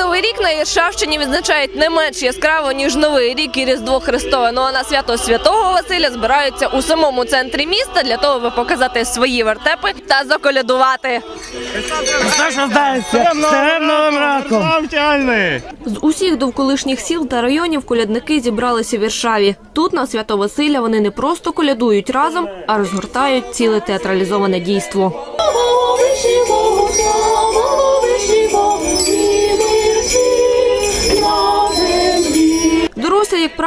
новий рік на Іршавщині відзначають не менш яскраво ніж новий рік і Різдво Христове. Ну а на свято Святого Василя збираються у самому центрі міста для того, аби показати свої вертепи та заколядувати. Все, що здається, новим роком. З усіх довколишніх сіл та районів колядники зібралися в Іршаві. Тут на свято Василя вони не просто колядують разом, а розгортають ціле театралізоване дійство.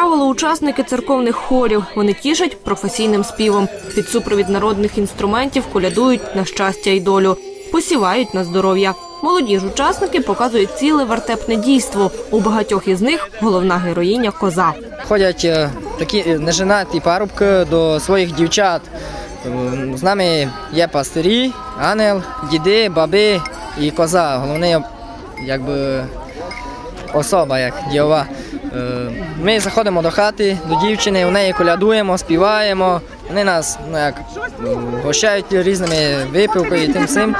Правило, учасники церковних хорів. Вони тішать професійним співом. Під супровід народних інструментів колядують на щастя і долю, посівають на здоров'я. Молоді ж учасники показують ціле вертепне дійство. У багатьох із них головна героїня коза. Ходять е, такі е, неженаті парубки до своїх дівчат. З нами є пастирі, ангел, діди, баби і коза. Головний якби, особа, як діова. Е, Ми заходимо до хати, до дівчини, у неї колядуємо, співаємо. Вони нас ну, як, гощають різними випивкою і тим всім.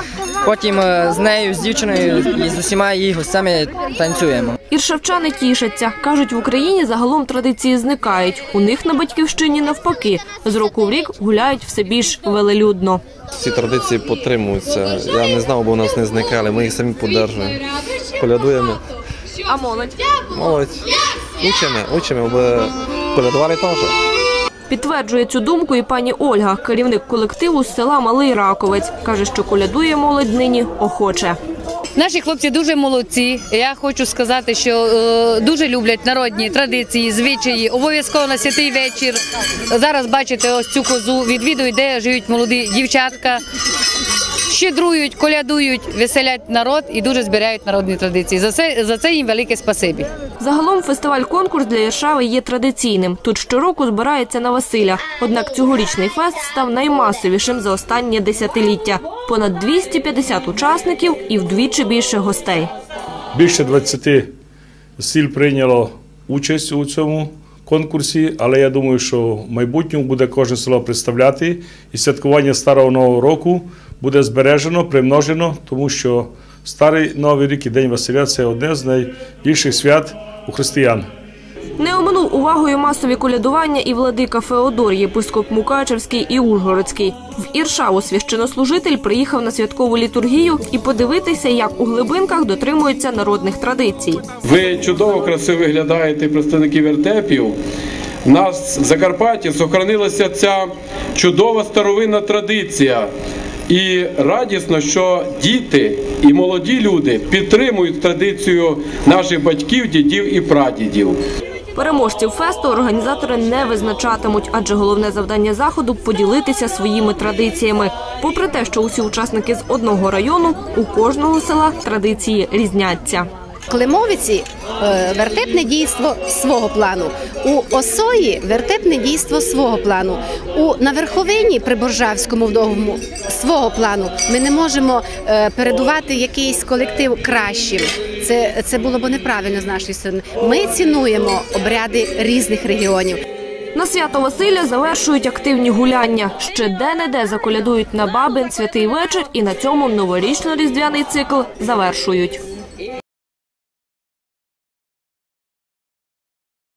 Потім е, з нею, з дівчиною і з усіма її гостями танцюємо. Іршавчани тішаться. Кажуть, в Україні загалом традиції зникають. У них на батьківщині навпаки. З року в рік гуляють все більш велелюдно. Ці традиції підтримуються. Я не знав, бо у нас не зникали, ми їх самі підтримуємо. Колядуємо. А молодь? Молодь. Учимо, учимо, бо колядували теж. Підтверджує цю думку і пані Ольга, керівник колективу з села Малий Раковець. Каже, що колядує молодь нині охоче. Наші хлопці дуже молодці. Я хочу сказати, що е, дуже люблять народні традиції, звичаї. Обов'язково на святий вечір. Зараз бачите ось цю козу. Відвідують, де живуть молоді дівчатка. Щедрують, колядують, веселять народ і дуже збирають народні традиції. За це за це їм велике спасибі. Загалом фестиваль-конкурс для Іршави є традиційним. Тут щороку збирається на Василя. Однак цьогорічний фест став наймасовішим за останнє десятиліття. Понад 250 учасників і вдвічі більше гостей. Більше 20 сіл прийняло участь у цьому конкурсі, але я думаю, що в майбутньому буде кожне село представляти, і святкування старого нового року буде збережено, примножено, тому що старий новий рік і День Василя це одне з найбільших свят у християн. Не оминув увагою масові колядування і владика Феодор, єпископ Мукачевський і Ужгородський. В Іршаву священнослужитель приїхав на святкову літургію і подивитися, як у глибинках дотримуються народних традицій. Ви чудово красиво виглядаєте, представники вертепів. У нас в Закарпатті сохранилася ця чудова старовинна традиція. І радісно, що діти і молоді люди підтримують традицію наших батьків, дідів і прадідів. Переможців фесту організатори не визначатимуть, адже головне завдання заходу поділитися своїми традиціями. Попри те, що усі учасники з одного району, у кожного села традиції різняться. Климовиці е, вертепне дійство свого плану. У Осої вертепне дійство свого плану. У на верховині при Боржавському вдовгому свого плану. Ми не можемо е, передувати якийсь колектив кращим. Це, це було б неправильно з нашої сторони. Ми цінуємо обряди різних регіонів. На свято Василя завершують активні гуляння. Ще де-не-де заколядують на бабин святий вечір і на цьому новорічно-різдвяний цикл завершують.